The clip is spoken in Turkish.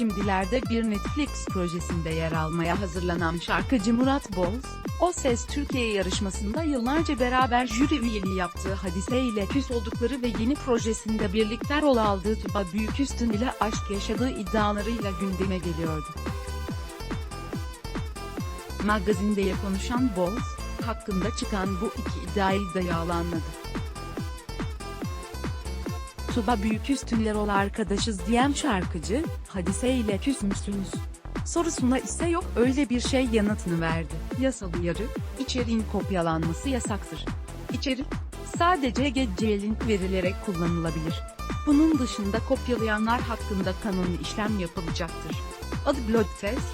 Şimdilerde bir Netflix projesinde yer almaya hazırlanan şarkıcı Murat Boz, O Ses Türkiye yarışmasında yıllarca beraber jüri üyeliği yaptığı Hadise ile küs oldukları ve yeni projesinde birlikte rol aldığı Tuba Büyüküstün ile aşk yaşadığı iddialarıyla gündeme geliyordu. Magazindeye konuşan Boz, hakkında çıkan bu iki iddiayı da yalanladı. Tuba Büyüküstün'le rol arkadaşız diyen şarkıcı, hadise ile küs müsünüz? Sorusuna ise yok öyle bir şey yanıtını verdi. Yasal uyarı, içeriğin kopyalanması yasaktır. İçerik, sadece gece link verilerek kullanılabilir. Bunun dışında kopyalayanlar hakkında kanuni işlem yapılacaktır. Adı Blood Test,